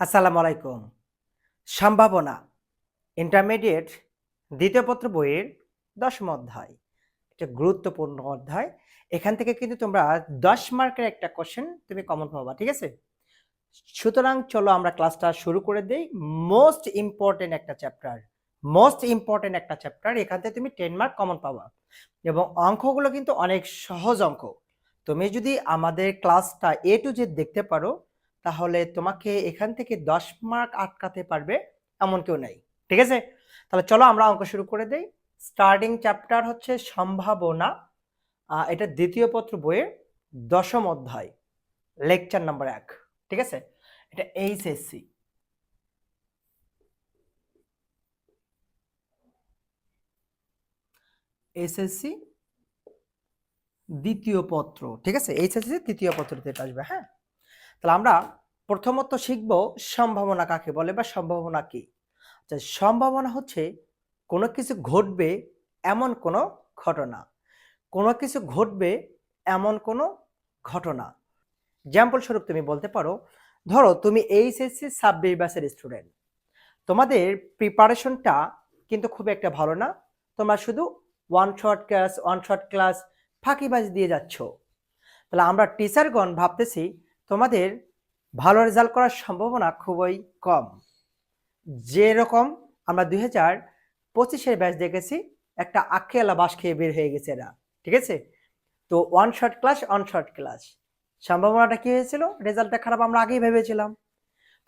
আসসালামু আলাইকুম। সম্ভাবনা ইন্টারমিডিয়েট দ্বিতীয় পত্র বইয়ের দশম অধ্যায়। এটা গুরুত্বপূর্ণ অধ্যায়। এখান থেকে কিন্তু তোমরা দশ মার্কের একটা কোশ্চেন তুমি কমন পাবা, ঠিক আছে? সুতরাং চলো আমরা ক্লাসটা শুরু করে দিই। মোস্ট ইম্পর্টেন্ট একটা চ্যাপ্টার মোস্ট ইম্পর্টেন্ট একটা চ্যাপ্টার এখান থেকে তুমি টেন মার্ক কমন পাবা। এবং অঙ্কগুলো কিন্তু অনেক সহজ অঙ্ক। তুমি যদি আমাদের ক্লাসটা এ টু জেড দেখতে পারো তাহলে তোমাকে এখান থেকে দশ মার্ক আটকাতে পারবে এমন কেউ নেই, ঠিক আছে? তাহলে চলো আমরা অঙ্ক শুরু করে দেই। স্টার্টিং চ্যাপ্টার হচ্ছে সম্ভাবনা এটা দ্বিতীয় পত্র বইয়ের দশম অধ্যায় লেকচার নাম্বার এক, ঠিক আছে? এটা এইচএসসি এসএসসি দ্বিতীয় পত্র, ঠিক আছে? এইচএসসি তৃতীয় পত্রতে এটা আসবে হ্যাঁ? তাহলে আমরা প্রথমত শিখব সম্ভাবনা কাকে বলে বা সম্ভাবনা কি। আচ্ছা সম্ভাবনা হচ্ছে কোনো কিছু ঘটবে এমন কোনো ঘটনা। কোনো কিছু ঘটবে এমন কোনো ঘটনা। এক্সাম্পল স্বরূপ তুমি বলতে পারো, ধরো তুমি এইচএসসি ছাব্বিশ ব্যাচের স্টুডেন্ট তোমাদের প্রিপারেশনটা কিন্তু খুব একটা ভালো না। তোমরা শুধু one short class one short class ফাঁকিবাজ দিয়ে যাচ্ছ। তাহলে আমরা টিচারগণ ভাবতেছি তোমাদের ভালো রেজাল্ট করার সম্ভাবনা খুবই কম। যেরকম আমরা দুই হাজার পঁচিশের ব্যাচ দেখেছি, একটা আখেলা বাস খেয়ে বের হয়ে গেছে এরা, ঠিক আছে? তো one short class one short class সম্ভাবনাটা কি হয়েছিল? রেজাল্টটা খারাপ আমরা আগেই ভেবেছিলাম।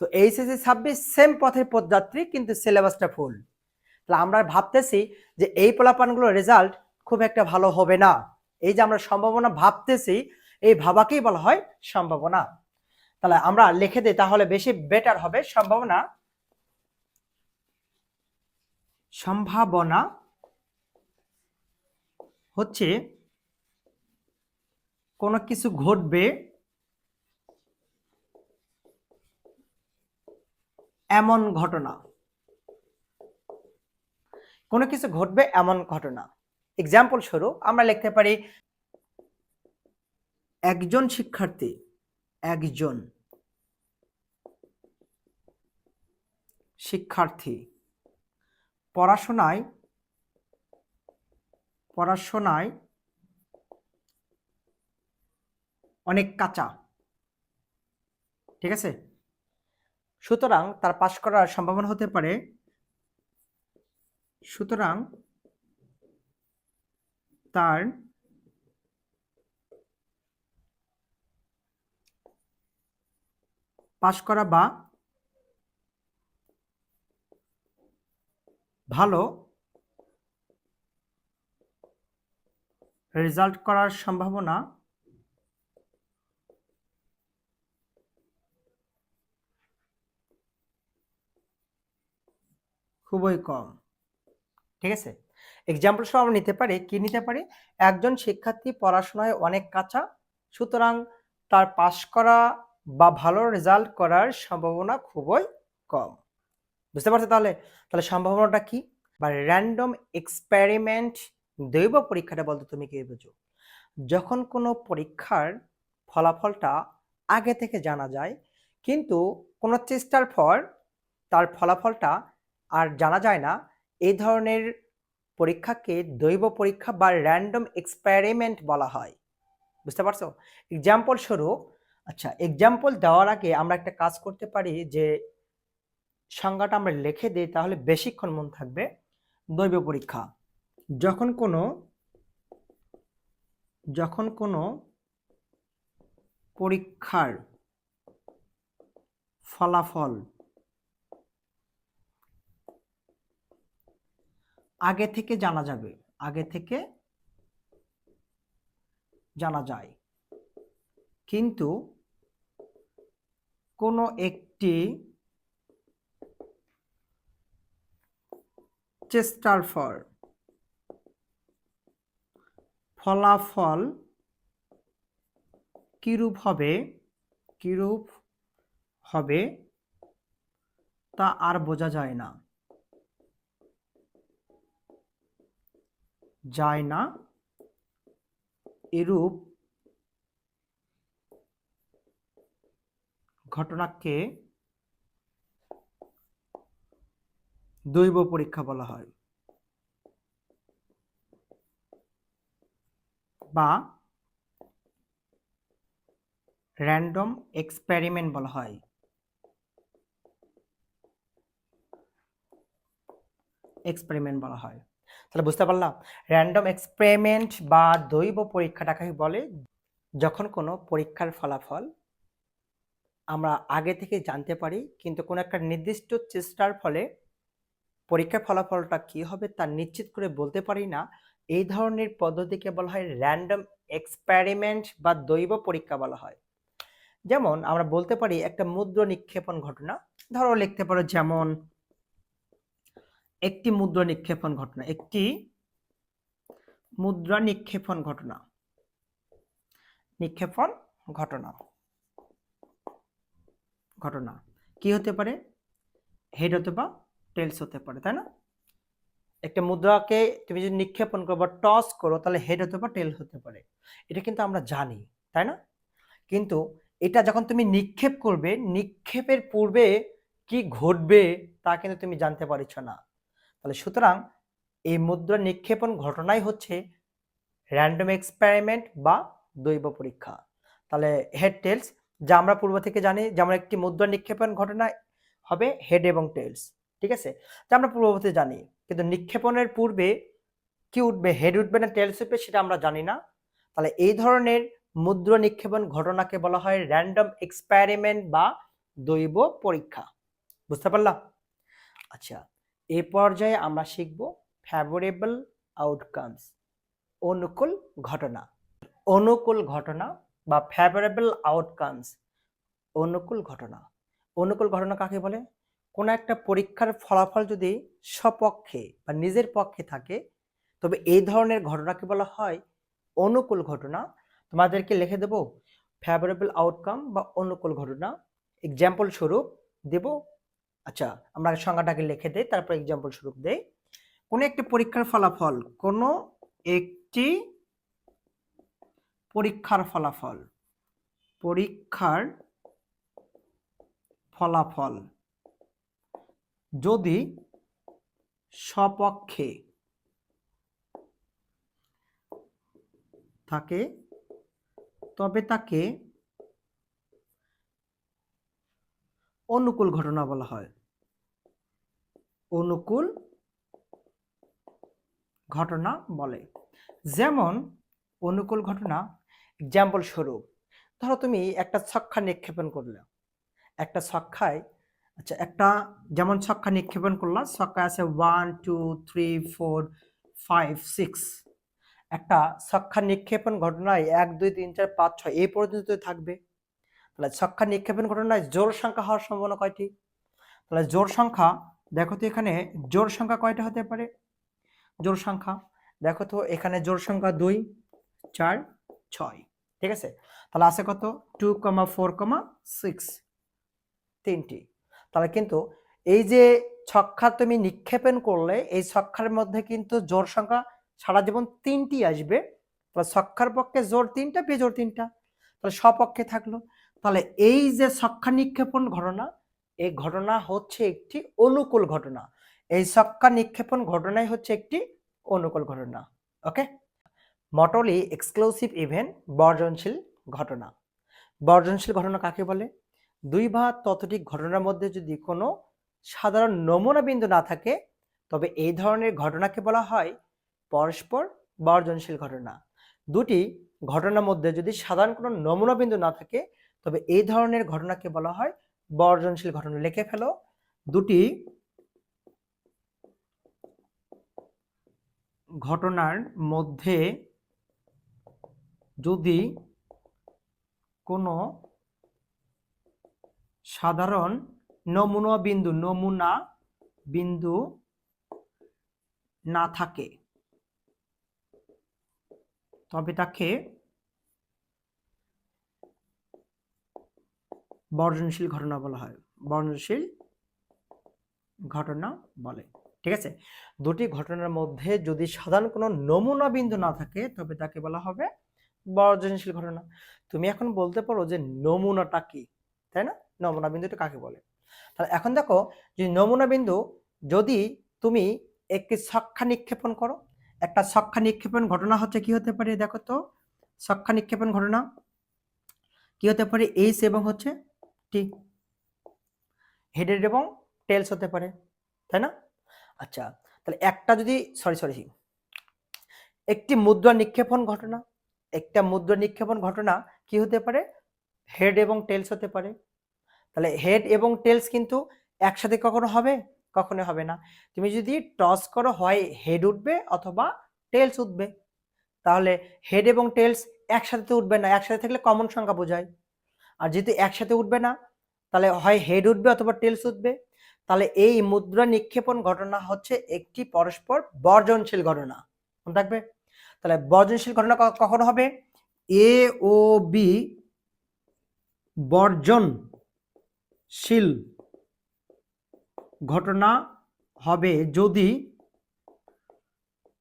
তো এইচএসসি ছাব্বিশ সেম পথের পদযাত্রী কিন্তু সিলেবাসটা ফুল তাহলে আমরা ভাবতেছি যে এই পোলাপানগুলোর রেজাল্ট খুব একটা ভালো হবে না। এই যে আমরা সম্ভাবনা ভাবতেছি, এই ভাবাকেই বলা হয় সম্ভাবনা। তাহলে আমরা লিখে দিই, তাহলে বেশি বেটার হবে। সম্ভাবনা? সম্ভাবনা হচ্ছে কোনো কিছু ঘটবে এমন ঘটনা। কোনো কিছু ঘটবে এমন ঘটনা। এক্সাম্পল স্বরূপ আমরা লিখতে পারি, একজন শিক্ষার্থী একজন শিক্ষার্থী পড়াশোনায় পড়াশোনায় অনেক কাঁচা। ঠিক আছে? সুতরাং তার পাশ করার সম্ভাবনা হতে পারে। সুতরাং তার পাশ করা বা ভালো রেজাল্ট করার সম্ভাবনা খুবই কম। ঠিক আছে? এক্সাম্পল সব আমরা নিতে পারি। কি নিতে পারি? একজন শিক্ষার্থী পড়াশোনায় অনেক কাঁচা, সুতরাং তার পাশ করা বা ভালো রেজাল্ট করার সম্ভাবনা খুবই কম। বুঝতে পারছ তাহলে? তাহলে সম্ভাবনাটা কি? বা র্যান্ডম এক্সপেরিমেন্ট দৈব পরীক্ষাটা বলতে তুমি কি বুঝো? যখন কোনো পরীক্ষার ফলাফলটা আগে থেকে জানা যায়, কিন্তু কোনো চেষ্টার পর তার ফলাফলটা আর জানা যায় না, এই ধরনের পরীক্ষাকে দৈব পরীক্ষা বা র্যান্ডম এক্সপেরিমেন্ট বলা হয়। বুঝতে পারছ? এক্সাম্পল স্বরূপ আচ্ছা এক্সাম্পল দেওয়ার আগে আমরা একটা কাজ করতে পারি যে সংজ্ঞাটা আমরা লিখে দিই, তাহলে বেশিক্ষণ মন থাকবে। দৈব পরীক্ষা। যখন কোনো যখন কোনো পরীক্ষার ফলাফল আগে থেকে জানা যাবে, আগে থেকে জানা যায়। কিন্তু কোনো একটি চেষ্টার ফল, ফলাফল কিরূপ হবে কিরূপ হবে তা আর বোঝা যায় না। যায় না। এরূপ ঘটনাকে দৈব পরীক্ষা বলা হয় বা র্যান্ডম এক্সপেরিমেন্ট বলা হয়। এক্সপেরিমেন্ট বলা হয়। তাহলে বুঝতে পারলাম র্যান্ডম এক্সপেরিমেন্ট বা দৈব পরীক্ষাটাকে বলে যখন কোনো পরীক্ষার ফলাফল আমরা আগে থেকে জানতে পারি, কিন্তু কোনো একটা নির্দিষ্ট চেষ্টার ফলে পরীক্ষার ফলাফলটা কি হবে তা নিশ্চিত করে বলতে পারি না। এই ধরনের পদ্ধতিকে বলা হয় র্যান্ডম এক্সপেরিমেন্ট বা দৈব পরীক্ষা বলা হয়। যেমন আমরা বলতে পারি একটা মুদ্র নিক্ষেপণ ঘটনা। ধরো লিখতে পারো যেমন একটি মুদ্রা নিক্ষেপণ ঘটনা, একটি মুদ্রা নিক্ষেপণ ঘটনা নিক্ষেপণ ঘটনা। ঘটনা। কি হতে পারে? হেড হতে বা টেলস হতে পারে, তাই না? একটা মুদ্রাকে তুমি যদি নিক্ষেপণ করো বা টস করো, তাহলে হেড হতে বা টেল হতে পারে। এটা কিন্তু আমরা জানি, তাই না? কিন্তু এটা যখন তুমি নিক্ষেপ করবে, নিক্ষেপের পূর্বে কি ঘটবে তা কিন্তু তুমি জানতে পারছ না। তাহলে সুতরাং এই মুদ্রা নিক্ষেপণ ঘটনাই হচ্ছে র্যান্ডম এক্সপেরিমেন্ট বা দৈব পরীক্ষা। তাহলে হেড টেলস যা আমরা পূর্ব থেকে জানি যেমন একটি মুদ্রা নিক্ষেপণ ঘটনা হবে হেড এবং টেলস ঠিক আছে? যা আমরা পূর্ববর্তী জানি, কিন্তু নিক্ষেপণের পূর্বে কি উঠবে হেড উঠবে না টেলস উঠবে সেটা আমরা জানি না। তাহলে এই ধরনের মুদ্রা নিক্ষেপণ ঘটনাকে বলা হয় র্যান্ডম এক্সপেরিমেন্ট বা দৈব পরীক্ষা। বুঝতে পারলাম? আচ্ছা এ পর্যায়ে আমরা শিখব ফেভারেবল আউটকামস অনুকূল ঘটনা। অনুকূল ঘটনা বা ফেভারেবল আউটকামস অনুকূল ঘটনা। অনুকূল ঘটনা কাকে বলে? কোনো একটা পরীক্ষার ফলাফল যদি স্বপক্ষে বা নিজের পক্ষে থাকে, তবে এই ধরনের ঘটনাকে বলা হয় অনুকূল ঘটনা। তোমাদেরকে লিখে দেব ফেভারেবল আউটকাম বা অনুকূল ঘটনা। এক্সাম্পল স্বরূপ দেব। আচ্ছা আমরা সংজ্ঞাটাকে লিখে দেই, তারপর এক্সাম্পল স্বরূপ দেই। কোনো একটি পরীক্ষার ফলাফল, কোনো একটি পরীক্ষার ফলাফল। পরীক্ষার ফলাফল। যদি স্বপক্ষে থাকে, তবে তাকে অনুকূল ঘটনা বলা হয়। অনুকূল ঘটনা বলে। যেমন, অনুকূল ঘটনা এক্সাম্পল স্বরূপ। ধরো তুমি একটা ছক্কা নিক্ষেপণ করলে। একটা ছক্কায় আচ্ছা একটা যেমন ছক্কা নিক্ষেপণ করলাম ছক্কা আছে one two three four five six একটা ছক্কা নিক্ষেপণ ঘটনায় এক, দুই, তিন, চার, পাঁচ, ছয়, এই পর্যন্ত থাকবে। তাহলে ছক্কা নিক্ষেপণ ঘটনায় জোর সংখ্যা হওয়ার সম্ভাবনা কয়টি? তাহলে জোর সংখ্যা, দেখো তো এখানে জোর সংখ্যা কয়টা হতে পারে? জোর সংখ্যা, দেখো তো এখানে জোর সংখ্যা দুই, চার, ছয়। ঠিক আছে? তাহলে আছে কত? Two comma four comma six তিনটি। তাহলে কিন্তু এই যে ছক্কা তুমি নিক্ষেপণ করলে, এই ছক্কার মধ্যে কিন্তু জোর সংখ্যা সারা জীবন তিনটি আসবে। তাহলে ছক্কার পক্ষে জোর তিনটা বেজোর তিনটা। তাহলে স্বপক্ষে থাকল। তাহলে এই যে ছক্কা নিক্ষেপণ ঘটনা, এই ঘটনা হচ্ছে একটি অনুকূল ঘটনা। এই ছক্কা নিক্ষেপণ ঘটনাই হচ্ছে একটি অনুকূল ঘটনা। ওকে মটলি এক্সক্লুসিভ ইভেন্ট বর্জনশীল ঘটনা। বর্জনশীল ঘটনা কাকে বলে? দুই বা ততোধিক ঘটনার মধ্যে যদি কোনো সাধারণ নমুনা বিন্দু না থাকে, তবে এই ধরনের ঘটনাকে বলা হয় পরস্পর বর্জনশীল ঘটনা। দুটি ঘটনার মধ্যে যদি সাধারণ কোনো নমুনা বিন্দু না থাকে, তবে এই ধরনের ঘটনাকে বলা হয় বর্জনশীল ঘটনা। লিখে ফেলো। দুটি ঘটনার মধ্যে যদি কোনো সাধারণ নমুনা বিন্দু নমুনা বিন্দু না থাকে, তবে তাকে বর্জনশীল ঘটনা বলা হয়। বর্জনশীল ঘটনা বলে। ঠিক আছে? দুটি ঘটনার মধ্যে যদি সাধারণ কোনো নমুনা বিন্দু না থাকে, তবে তাকে বলা হবে বর্জনশীল ঘটনা। তুমি এখন বলতে পারো যে নমুনাটা কি, তাই না? নমুনা বিন্দুটা কাকে বলে? তাহলে এখন দেখো যে নমুনা বিন্দু যদি তুমি একটি ছক্কা নিক্ষেপণ করো, একটা ছক্কা নিক্ষেপণ ঘটনা হচ্ছে কি হতে পারে দেখো তো? ছক্কা নিক্ষেপণ ঘটনা কি হতে পারে? এইচ এবং হচ্ছে টি হেডেড এবং টেলস হতে পারে, তাই না? আচ্ছা তাহলে একটা যদি সরি সরি একটি মুদ্রা নিক্ষেপণ ঘটনা একটা মুদ্রা নিক্ষেপণ ঘটনা কি হতে পারে? হেড এবং টেলস হতে পারে। তাহলে হেড এবং টেলস কিন্তু একসাথে কখনো হবে? কখনো হবে না। তুমি যদি টস করো, হয় হেড উঠবে অথবা টেলস উঠবে। তাহলে হেড এবং টেলস একসাথে তো উঠবে না, একসাথে থাকলে কমন সংখ্যা বোঝায়। আর যেহেতু একসাথে উঠবে না, তাহলে হয় হেড উঠবে অথবা টেলস উঠবে। তাহলে এই মুদ্রা নিক্ষেপণ ঘটনা হচ্ছে একটি পরস্পর বর্জনশীল ঘটনা। মনে থাকবে? তাহলে বর্জনশীল ঘটনা কখন হবে? এ ও বি বর্জনশীল ঘটনা হবে যদি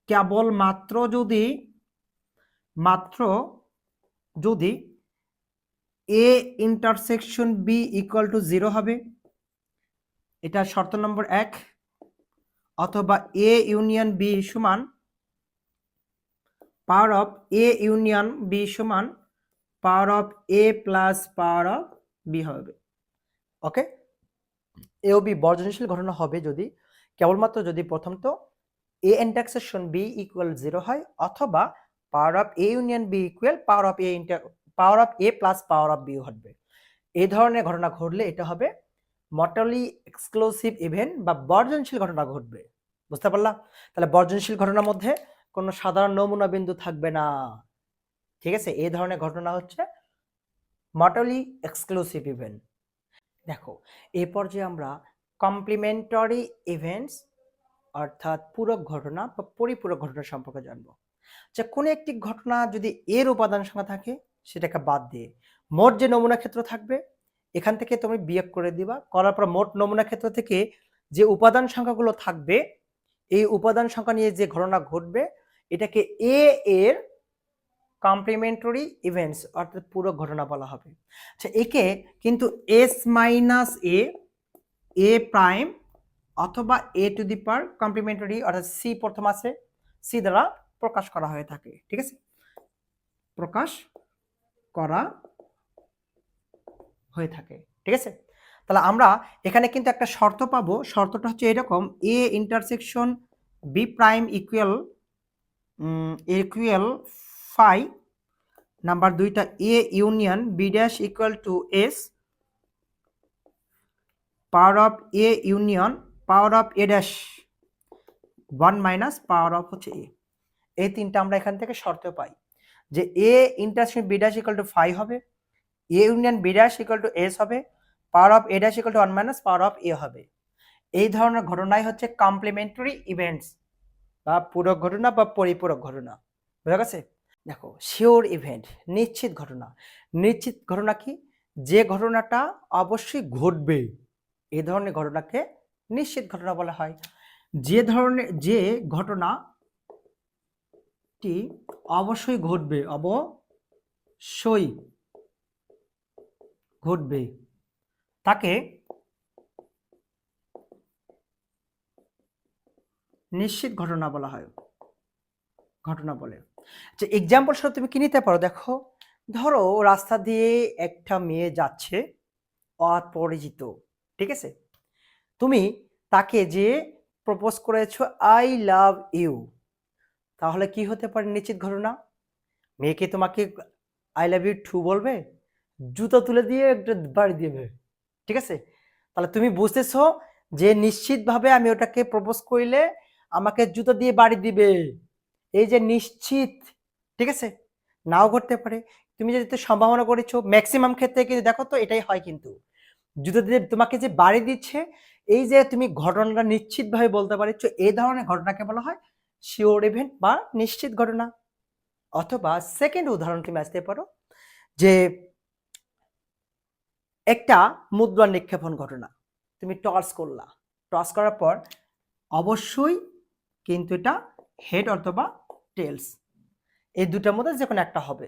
কেবলমাত্র যদি, মাত্র যদি A intersection B equal to zero হবে। এটা শর্ত নম্বর এক। অথবা এ ইউনিয়ন বি সমান power of A union B সমান power of A plus power of B হবে। ওকে? এ ও বি বর্জনশীল ঘটনা হবে যদি কেবলমাত্র যদি প্রথম তো A intersection B equal zero হয় অথবা power of A union B equal power of A inter, power of A plus power of B ঘটবে। এই ধরনের ঘটনা ঘটলে এটা হবে মটলি এক্সক্লুসিভ ইভেন্ট বা বর্জনশীল ঘটনা ঘটবে। বুঝতে পারলাম তাহলে বর্জনশীল ঘটনার মধ্যে কোনো সাধারণ নমুনা বিন্দু থাকবে না। ঠিক আছে? এই ধরনের ঘটনা হচ্ছে মটলি এক্সক্লুসিভ ইভেন্ট দেখো এই পর্যায়ে আমরা কমপ্লিমেন্টারি ইভেন্টস অর্থাৎ পূরক ঘটনা বা পরিপূরক ঘটনা সম্পর্কে জানব। যে কোনো একটি ঘটনা যদি এর উপাদান সংখ্যা থাকে, সেটাকে বাদ দিয়ে মোট যে নমুনা ক্ষেত্র থাকবে, এখান থেকে তুমি বিয়োগ করে দিবা। করার পর মোট নমুনা ক্ষেত্র থেকে যে উপাদান সংখ্যাগুলো থাকবে, এই উপাদান সংখ্যা নিয়ে যে ঘটনা ঘটবে এটাকে এ এর কমপ্লিমেন্টারি ইভেন্টস অর্থাৎ পুরো ঘটনা বলা হবে। আচ্ছা একে কিন্তু S minus A A prime অথবা A to the par complementary অর্থাৎ সি প্রথম আছে সি দ্বারা প্রকাশ করা হয়ে থাকে, ঠিক আছে? প্রকাশ করা হয়ে থাকে, ঠিক আছে? তাহলে আমরা এখানে কিন্তু একটা শর্ত পাবো। শর্তটা হচ্ছে এরকম A intersection B prime equal equal phi number দুইটা A union B dash equal to S power of A union power of A dash one minus power of হচ্ছে এ এই তিনটা আমরা এখান থেকে শর্ত পাই যে A intersection B dash equal to phi হবে A union B dash equal to S হবে power of A dash equal to one minus power of A হবে। এই ধরনের ঘটনাই হচ্ছে কমপ্লিমেন্টারি ইভেন্টস বা পূরক ঘটনা বা পরিপূরক ঘটনা। বোঝা গেছে? দেখো শিওর ইভেন্ট নিশ্চিত ঘটনা। নিশ্চিত ঘটনা কি? যে ঘটনাটা অবশ্যই ঘটবে এই ধরনের ঘটনাকে নিশ্চিত ঘটনা বলা হয়। যে ধরনের, যে ঘটনাটি অবশ্যই ঘটবে অবশ্যই ঘটবে, তাকে নিশ্চিত ঘটনা বলা হয়। ঘটনা বলে। আচ্ছা এক্সাম্পল স্বরূপ তুমি কি নিতে পারো? দেখো, ধরো রাস্তা দিয়ে একটা মেয়ে যাচ্ছে অপরিচিত, ঠিক আছে? তুমি তাকে যে প্রপোজ করেছ আই লাভ ইউ তাহলে কি হতে পারে নিশ্চিত ঘটনা? মেয়েকে তোমাকে আই লাভ ইউ টু বলবে? জুতো তুলে দিয়ে একটা বাড়ি দেবে, ঠিক আছে? তাহলে তুমি বুঝতেছো যে নিশ্চিতভাবে আমি ওটাকে প্রপোজ করলে আমাকে জুতো দিয়ে বাড়ি দিবে। এই যে নিশ্চিত, ঠিক আছে? নাও ঘটতে পারে। তুমি যদি সম্ভাবনা করেছ ম্যাক্সিমাম ক্ষেত্রে কিন্তু দেখো তো এটাই হয় কিন্তু। জুতো দিয়ে তোমাকে যে বাড়ি দিচ্ছে, এই যে তুমি ঘটনাটা নিশ্চিতভাবে বলতে পারছ, এই ধরনের ঘটনাকে বলা হয় শিওর ইভেন্ট বা নিশ্চিত ঘটনা। অথবা সেকেন্ড উদাহরণ তুমি আসতে পারো, যে একটা মুদ্রা নিক্ষেপণ ঘটনা। তুমি টস করলা। টস করার পর অবশ্যই কিন্তু এটা হেড অথবা টেলস এই দুটার মধ্যে যে কোনো একটা হবে।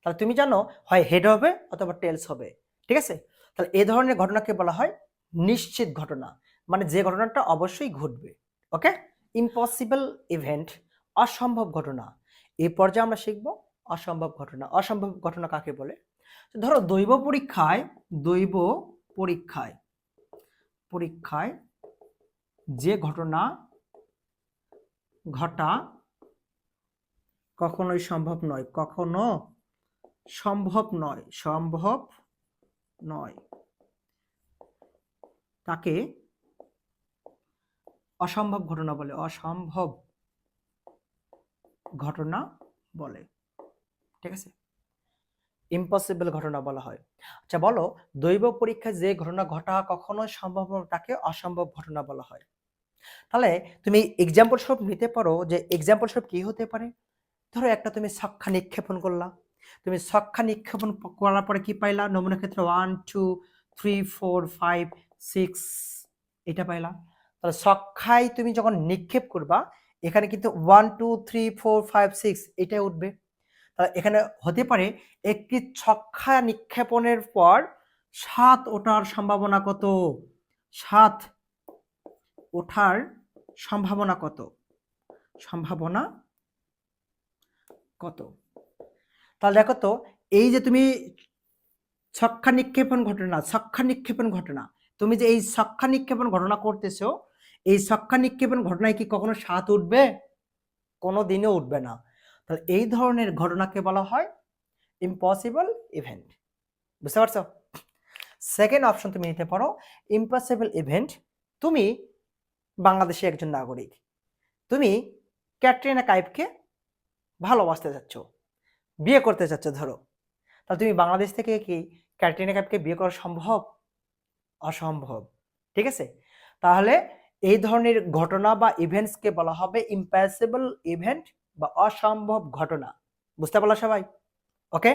তাহলে তুমি জানো হয় হেড হবে অথবা টেলস হবে। ঠিক আছে? তাহলে এ ধরনের ঘটনাকে বলা হয় নিশ্চিত ঘটনা। মানে যে ঘটনাটা অবশ্যই ঘটবে। ওকে? ইম্পসিবল ইভেন্ট অসম্ভব ঘটনা। এই পর্যায়ে আমরা শিখব অসম্ভব ঘটনা। অসম্ভব ঘটনা কাকে বলে? ধরো দৈব পরীক্ষায় দৈব পরীক্ষায় পরীক্ষায় যে ঘটনা ঘটা কখনোই সম্ভব নয়, কখনো সম্ভব নয় সম্ভব নয়। তাকে অসম্ভব ঘটনা বলে, অসম্ভব ঘটনা বলে। ঠিক আছে? ইম্পসিবল ঘটনা বলা হয়। আচ্ছা বলো, দৈব পরীক্ষায় যে ঘটনা ঘটা কখনো সম্ভব তাকে অসম্ভব ঘটনা বলা হয়। তাহলে তুমি এক্সাম্পল স্বরূপ নিতে পারো যে এক্সাম্পল স্বরূপ কি হতে পারে? ধরো একটা তুমি সক্ষা নিক্ষেপণ করলা। তুমি সক্ষা নিক্ষেপণ করার পরে কি পাইলা? নমুনা ক্ষেত্রে one two three four five six এটা পাইলা। তাহলে সক্ষায় তুমি যখন নিক্ষেপ করবা, এখানে কিন্তু one two three four five six এটাই উঠবে। তাহলে এখানে হতে পারে একটি ছক্ষা নিক্ষেপণের পর সাত ওঠার সম্ভাবনা কত? সাত। ওঠার সম্ভাবনা কত? সম্ভাবনা কত? তাহলে দেখো তো, এই যে তুমি ছক্কা নিক্ষেপণ ঘটনা, ছক্কা নিক্ষেপণ ঘটনা, তুমি যে এই ছক্কা নিক্ষেপণ ঘটনা করতেছো, এই ছক্কা নিক্ষেপণ ঘটনায় কি কখনো সাত উঠবে? কোনো দিনও উঠবে না। তাহলে এই ধরনের ঘটনাকে বলা হয় ইম্পসিবল ইভেন্ট বুঝতে পারছ? সেকেন্ড অপশন তুমি নিতে পারো ইম্পসিবল ইভেন্ট তুমি বাংলাদেশে একজন নাগরিক। তুমি ক্যাটরিনা কাইফকে ভালোবাসতে যাচ্ছ বিয়ে করতে চাচ্ছ, ধরো। তাহলে তুমি বাংলাদেশ থেকে কি ক্যাটরিনা কাইফকে বিয়ে করা সম্ভব? অসম্ভব, ঠিক আছে? তাহলে এই ধরনের ঘটনা বা ইভেন্টসকে বলা হবে ইম্পসিবল ইভেন্ট বা অসম্ভব ঘটনা। বুঝতে পারল সবাই? ওকে